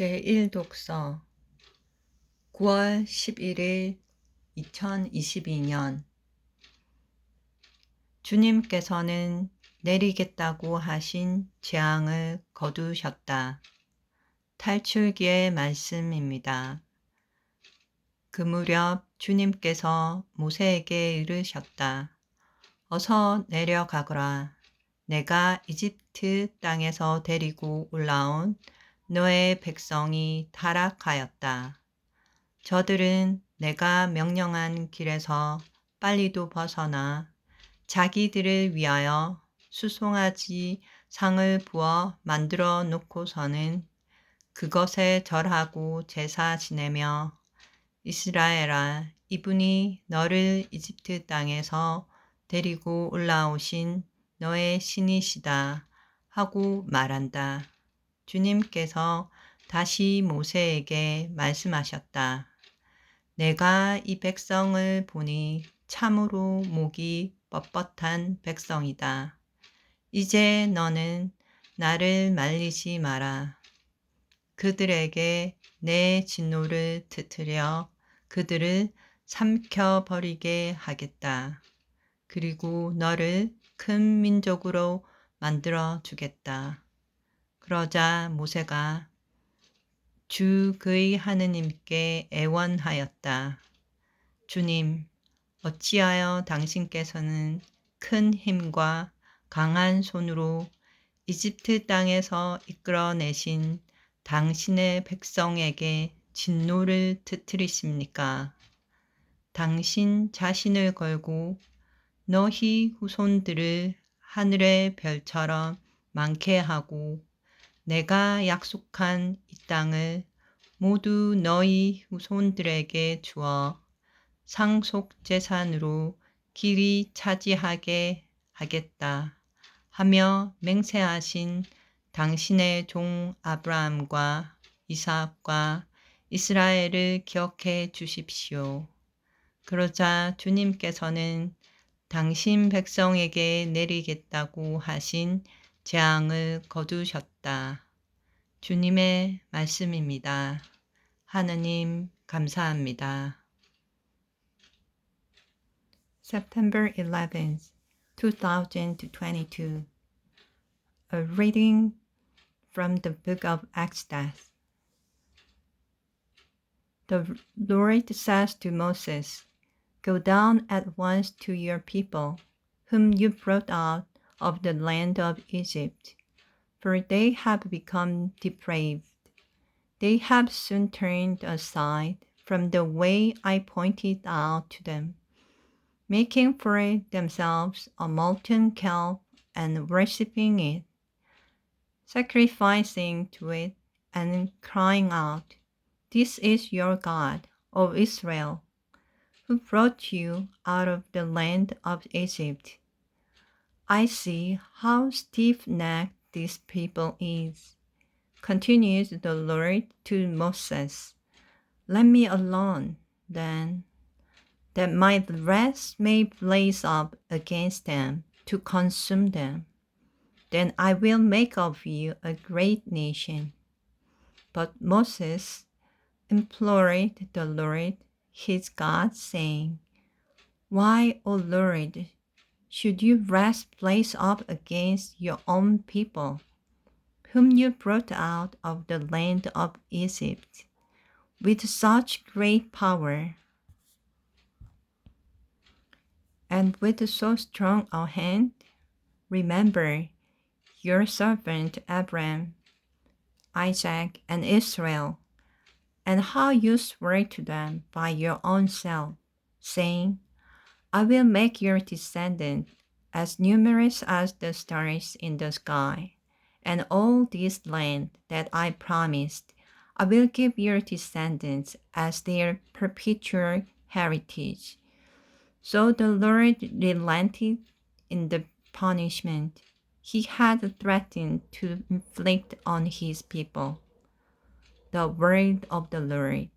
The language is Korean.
제1독서 9월 11일 2022년 주님께서는 내리겠다고 하신 재앙을 거두셨다. 탈출기의 말씀입니다. 그 무렵 주님께서 모세에게 이르셨다. 어서 내려가거라. 내가 이집트 땅에서 데리고 올라온 너의 백성이 타락하였다. 저들은 내가 명령한 길에서 빨리도 벗어나 자기들을 위하여 수송아지 상을 부어 만들어 놓고서는 그것에 절하고 제사 지내며 이스라엘아 이분이 너를 이집트 땅에서 데리고 올라오신 너의 신이시다 하고 말한다. 주님께서 다시 모세에게 말씀하셨다. 내가 이 백성을 보니 참으로 목이 뻣뻣한 백성이다. 이제 너는 나를 말리지 마라. 그들에게 내 진노를 트트려 그들을 삼켜버리게 하겠다. 그리고 너를 큰 민족으로 만들어 주겠다. 그러자 모세가 주 그의 하느님께 애원하였다. 주님, 어찌하여 당신께서는 큰 힘과 강한 손으로 이집트 땅에서 이끌어내신 당신의 백성에게 진노를 트트리십니까? 당신 자신을 걸고 너희 후손들을 하늘의 별처럼 많게 하고 내가 약속한 이 땅을 모두 너희 후손들에게 주어 상속 재산으로 길이 차지하게 하겠다 하며 맹세하신 당신의 종 아브라함과 이삭과 이스라엘을 기억해 주십시오. 그러자 주님께서는 당신 백성에게 내리겠다고 하신 재앙을 거두셨다. 주님의 말씀입니다. 하느님 감사합니다. September 11th, 2022. A reading from the book of Exodus. The Lord says to Moses, Go down at once to your people, whom you brought out of the land of Egypt, for they have become depraved. They have soon turned aside from the way I pointed out to them, making for themselves a molten calf and worshipping it, sacrificing to it and crying out, This is your God, O Israel, who brought you out of the land of Egypt. I see how stiff necked this people is. Continues the Lord to Moses. Let me alone, then, that my wrath may blaze up against them to consume them. Then I will make of you a great nation. But Moses implored the Lord his God, saying, Why, O Lord, should you wrath blaze up against your own people, whom you brought out of the land of Egypt with such great power and with so strong a hand? Remember your servant Abram, Isaac, and Israel, and how you swore to them by your own self, saying, I will make your descendants as numerous as the stars in the sky, and all this land that I promised, I will give your descendants as their perpetual heritage. So the Lord relented in the punishment he had threatened to inflict on his people. The word of the Lord.